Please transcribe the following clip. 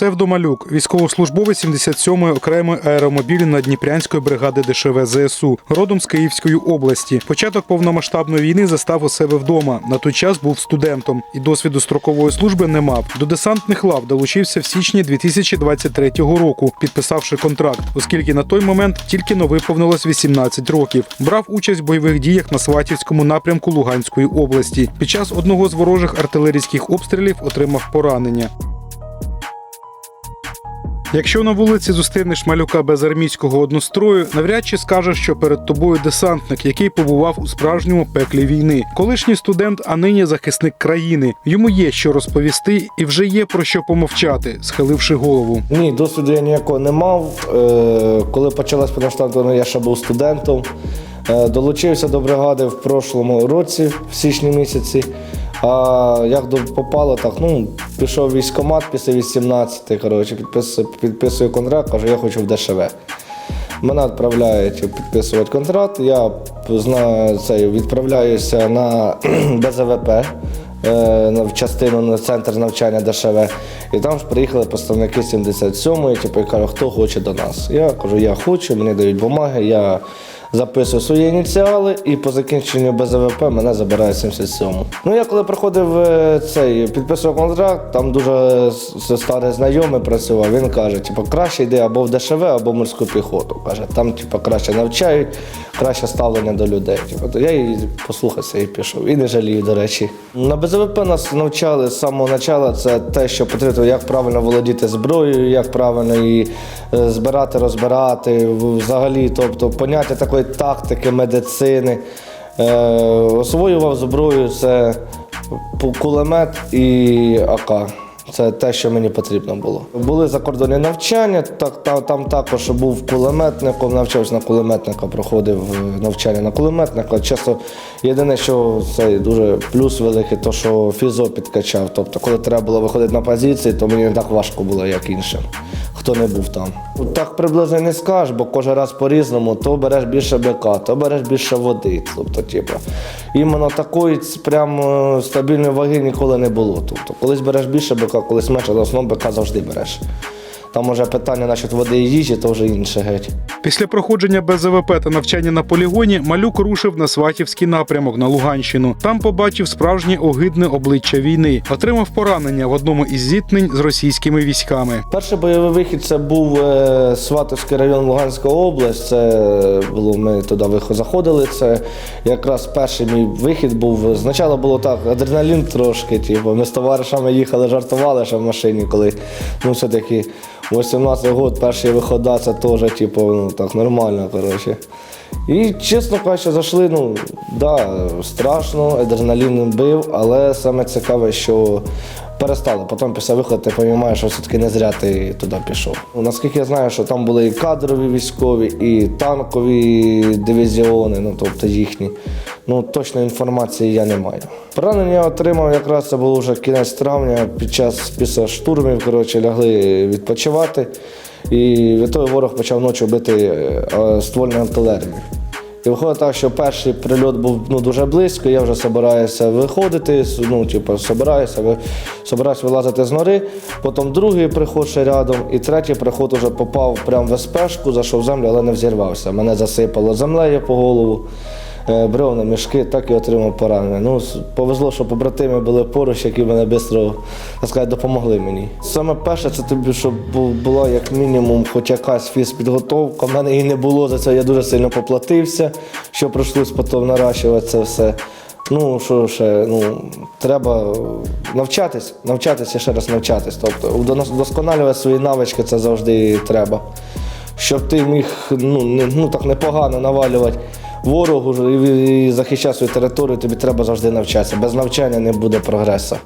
Псевдомалюк, військовослужбовець 77-ї окремої аеромобілі Дніпрянської бригади ДШВ ЗСУ, родом з Київської області. Початок повномасштабної війни застав у себе вдома. На той час був студентом і досвіду строкової служби не мав. До десантних лав долучився в січні 2023 року, підписавши контракт, оскільки на той момент тільки но виповнилось 18 років. Брав участь в бойових діях на Сватівському напрямку Луганської області. Під час одного з ворожих артилерійських обстрілів отримав поранення. Якщо на вулиці зустрінеш малюка без армійського однострою, навряд чи скажеш, що перед тобою десантник, який побував у справжньому пеклі війни. Колишній студент, а нині захисник країни. Йому є що розповісти, і вже є про що помовчати, схиливши голову. Ні, досвіду я ніякого не мав. Е, Коли почалась повномасштабна, я ще був студентом. Е, Долучився до бригади в прошлому році, в січні місяці. А як попало, так, ну, пішов військкомат після 18, коротше, підписую, підписую контракт, кажу, я хочу в ДШВ. Мене відправляють підписувати контракт. Я знаю це, відправляюся на БЗВП е, в частину на центр навчання ДШВ. І там ж приїхали представники 77-ї, типу, і кажуть, хто хоче до нас. Я кажу, я хочу, мені дають бумаги, я записую свої ініціали і по закінченню БЗВП мене забирає 77-му. Ну я коли приходив е, цей, підписував контракт, там дуже старий знайомий працював. Він каже, типу, краще йди або в ДШВ, або в морську піхоту. Каже, там типу, краще навчають, краще ставлення до людей. Типу, то я і послухався і пішов. І не жалію, до речі. На БЗВП нас навчали з самого початку. Це те, що потрібно, як правильно володіти зброєю, як правильно її е, збирати, розбирати. Взагалі, тобто поняття такої тактики, медицини. Е, освоював зброю це кулемет і АК. Це те, що мені потрібно було. Були закордонні навчання, так, та- там також був кулеметником, навчався на кулеметника, проходив е, навчання на кулеметника. Часто єдине, що це дуже плюс великий, то що фізо підкачав. Тобто, коли треба було виходити на позиції, то мені не так важко було, як іншим, хто не був там. Так приблизно не скажеш, бо кожен раз по-різному, то береш більше бика, то береш більше води. Тобто, типу, іменно такої прям е, стабільної ваги ніколи не було. Тобто, колись береш більше бика, колись менше, але основно бика завжди береш. Там може питання насчет води і їжі, то вже інше геть. Після проходження БЗВП та навчання на полігоні малюк рушив на Сватівський напрямок на Луганщину. Там побачив справжнє огидне обличчя війни. Отримав поранення в одному із зіткнень з російськими військами. Перший бойовий вихід це був е, Сватовський район Луганська область. Це було ми туди заходили. Це якраз перший мій вихід був. Спочатку було так, адреналін трошки. Типу, ми з товаришами їхали, жартували ще в машині, коли ну все-таки 18 років, перші виходи, це теж, типу, ну так нормально, коротше. І чесно кажучи, зайшли, ну да, страшно, адреналін бив, але саме цікаве, що перестали. Потім після виходу ти розумієш, що все-таки не зря ти туди пішов. Ну, наскільки я знаю, що там були і кадрові військові, і танкові дивізіони, ну тобто їхні. Ну, точної інформації я не маю. Поранення я отримав якраз це було вже кінець травня, під час після штурмів, коротше, лягли відпочивати. І від того ворог почав ночі бити е, ствольну артилерію. І виходить так, що перший прильот був ну, дуже близько, я вже збираюся виходити, ну, типу, збираюся, ви- збираюся вилазити з нори. Потім другий приход ще рядом, і третій приход вже попав прямо в СПшку, зайшов в землю, але не взірвався. Мене засипало землею по голову, бревна, мішки, так і отримав поранення. Ну, повезло, що побратими були поруч, які мене швидко, допомогли мені. Саме перше, це тобі, щоб була як мінімум хоч якась фізпідготовка. У мене її не було, за це я дуже сильно поплатився, що прийшлось потім наращувати це все. Ну, що ще, ну, треба навчатись, навчатися, ще раз навчатись. Тобто, вдосконалювати свої навички це завжди треба. Щоб ти міг ну, не, ну, так непогано навалювати ворогу і, захищати свою територію, тобі треба завжди навчатися. Без навчання не буде прогресу.